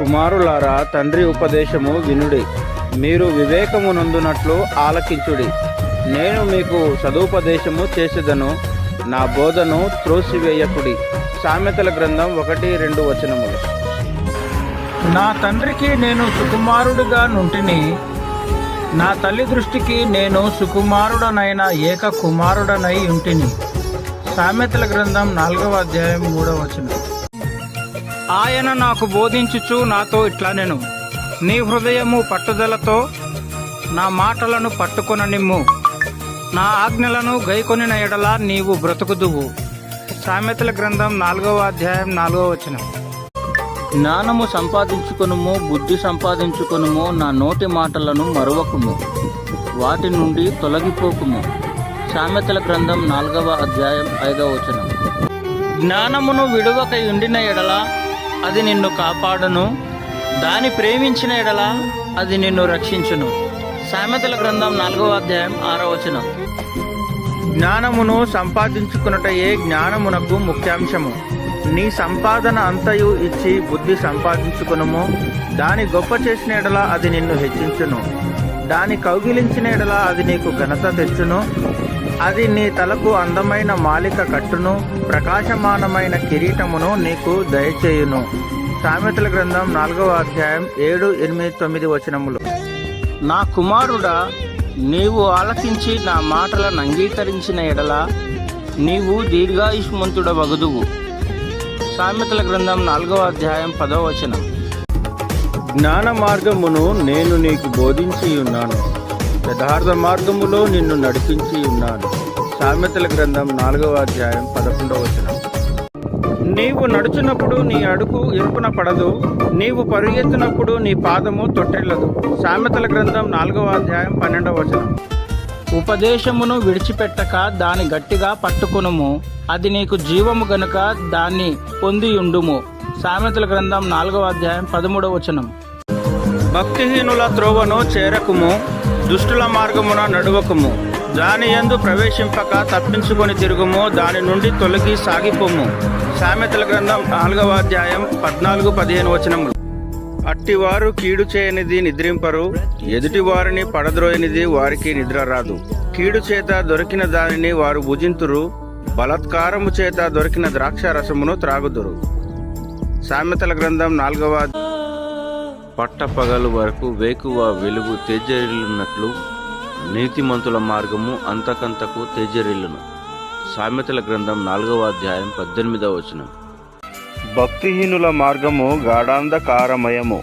కుమారులారా తండ్రి ఉపదేశము వినుడి. మీరు వివేకము నందునట్లు ఆలకించుడి. నేను మీకు సదుపదేశము చేసేదను నా బోధను త్రోసివేయకుడి. సామెతల గ్రంథం ఒకటి రెండు వచనములు. నా తండ్రికి నేను సుకుమారుడిగా నుంటిని నా తల్లి దృష్టికి నేను సుకుమారుడనైన ఏక కుమారుడనై ఉంటిని. సామెతల గ్రంథం నాలుగవ అధ్యాయం మూడవ వచనం. ఆయన నాకు బోధించుచు నాతో ఇట్లా నేను. నీ హృదయము పట్టుదలతో నా మాటలను పట్టుకొన నిమ్ము నా ఆజ్ఞలను గైకొనిన ఎడల నీవు బ్రతుకుదువు. సామెతల గ్రంథం నాలుగవ అధ్యాయం నాలుగవ వచనం. జ్ఞానము సంపాదించుకొనుము బుద్ధి సంపాదించుకొనుము నా నోటి మాటలను మరువకుము. వాటి నుండి తొలగిపోకుము. సామెతల గ్రంథం నాలుగవ అధ్యాయం ఐదవ వచనం. జ్ఞానమును విడువక ఉండిన ఎడల అది నిన్ను కాపాడును. దాని ప్రేమించిన ఎడల అది నిన్ను రక్షించును. సామెతల గ్రంథం నాలుగవ అధ్యాయం ఆరవ వచనం. జ్ఞానమును సంపాదించుకున్నటయే జ్ఞానమునకు ముఖ్యాంశము. నీ సంపాదన అంతయు ఇచ్చి బుద్ధి సంపాదించుకునుము. దాని గొప్ప చేసిన ఎడల అది నిన్ను హెచ్చించును. దాని కౌగిలించిన ఎడల అది నీకు ఘనత తెచ్చును. అది నీ తలకు అందమైన మాలిక కట్టును ప్రకాశమానమైన కిరీటమును నీకు దయచేయును. సామెతల గ్రంథం నాలుగవ అధ్యాయం ఏడు ఎనిమిది తొమ్మిది వచనములు. నా కుమారుడా నీవు ఆలకించి నా మాటలను అంగీకరించిన ఎడల నీవు దీర్ఘాయుష్మంతుడ వగుదువు సామెతల గ్రంథం నాలుగవ అధ్యాయం పదవ వచనం. జ్ఞాన మార్గమును నేను నీకు బోధించి ఉన్నాను యథార్థ మార్గములో నిన్ను నడిపించి ఉన్నాను. సామెతల గ్రంథం నాలుగవ అధ్యాయం పదకొండవ వచనం. నీవు నడుచున్నప్పుడు నీ అడుగు ఇరుకున పడదు. నీవు పరుగెత్తినప్పుడు నీ పాదము తొట్టిల్లదు. సామెతల గ్రంథం నాలుగవ అధ్యాయం పన్నెండవ వచనం. ఉపదేశమును విడిచిపెట్టక దాని గట్టిగా పట్టుకునుము. అది నీకు జీవము గనుక దాన్ని పొందియుండుము. సామెతల గ్రంథం నాలుగవ అధ్యాయం పదమూడవ వచనం. భక్తిహీనుల త్రోవను చేరకుము. దుష్టుల మార్గమున నడువకుము. దాని యందు ప్రవేశింపక తప్పించుకొని తిరుగుము. దాని నుండి తొలగి సాగిపోము. సామెతల గ్రంథం నాలుగవ అధ్యాయం పద్నాలుగు పదిహేను వచనములు. అట్టివారు కీడు చేయనిది నిద్రింపరు. ఎదుటి వారిని పడద్రోయనిది వారికి నిద్ర రాదు. కీడు చేత దొరికిన దానిని వారు భుజింతురు. బలత్కారము చేత దొరికిన ద్రాక్ష రసమును త్రాగుదురు. సామెతల గ్రంథం నాలుగవ పట్టపగలు వరకు వేకువ వెలుగు తేజరిల్లున్నట్లు నీతిమంతుల మార్గము అంతకంతకు తేజరిల్లును. సామెతల గ్రంథం నాలుగవ అధ్యాయం పద్దెనిమిదవ వచనం. భక్తిహీనుల మార్గము గాఢాంధకారమయము.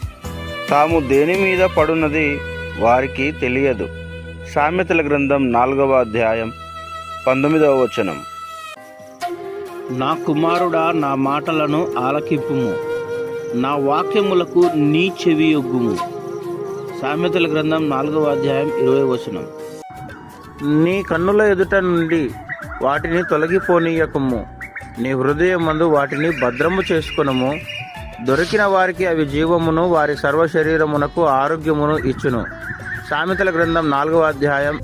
తాము దేని మీద పడున్నది వారికి తెలియదు. సామెతల గ్రంథం నాలుగవ అధ్యాయం పంతొమ్మిదవ వచనం. నా కుమారుడా నా మాటలను ఆలకింపుము. నా వాక్యములకు నీ చెవి యొగ్గుము. సామెతల గ్రంథం నాలుగవ అధ్యాయం ఇరవై వచనం. నీ కన్నుల ఎదుట నుండి వాటిని తొలగిపోనీయకము. నీ హృదయమందు వాటిని భద్రము చేసుకునము. దొరికిన వారికి అవి జీవమును వారి సర్వ శరీరమునకు ఆరోగ్యమును ఇచ్చును. సామెతల గ్రంథం నాలుగవ అధ్యాయం.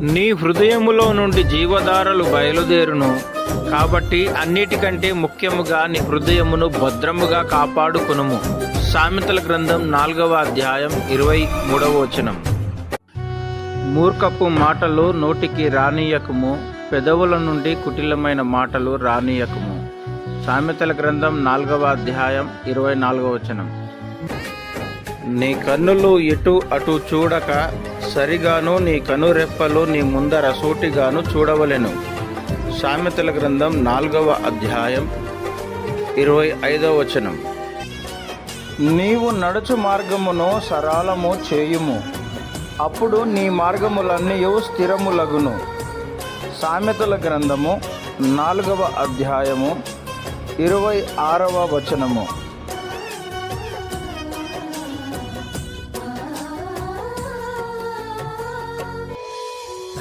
నీ హృదయములో నుండి జీవధారలు బయలుదేరును. కాబట్టి అన్నిటికంటే ముఖ్యముగా నీ హృదయమును భద్రముగా కాపాడుకునుము. సామెతల గ్రంథం నాలుగవ అధ్యాయం ఇరవై మూడవ వచనం. మూర్ఖపు మాటలు నోటికి రానీయకము పెదవుల నుండి కుటిలమైన మాటలు రానీయకము. సామెతల గ్రంథం నాలుగవ అధ్యాయం ఇరవై నాలుగవ వచనం. నీ కన్నులు ఇటు అటు చూడక సరిగాను నీ కనురెప్పలు నీ ముందర సూటిగాను చూడవలెను. సామెతల గ్రంథం నాలుగవ అధ్యాయం ఇరవై ఐదవ వచనం. నీవు నడుచు మార్గమును సరళము చేయుము. అప్పుడు నీ మార్గములన్నీ స్థిరములగును. సామెతల గ్రంథము నాలుగవ అధ్యాయము ఇరవై ఆరవ వచనము.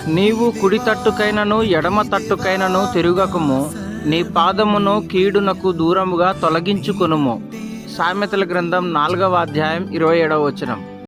నీవు కుడి తట్టుకైనను ఎడమ తట్టుకైనను తిరుగకము. నీ పాదమును కీడునకు దూరముగా తొలగించుకొనుము. సామెతల గ్రంథం నాలుగవ అధ్యాయం ఇరవై ఏడవ వచనం.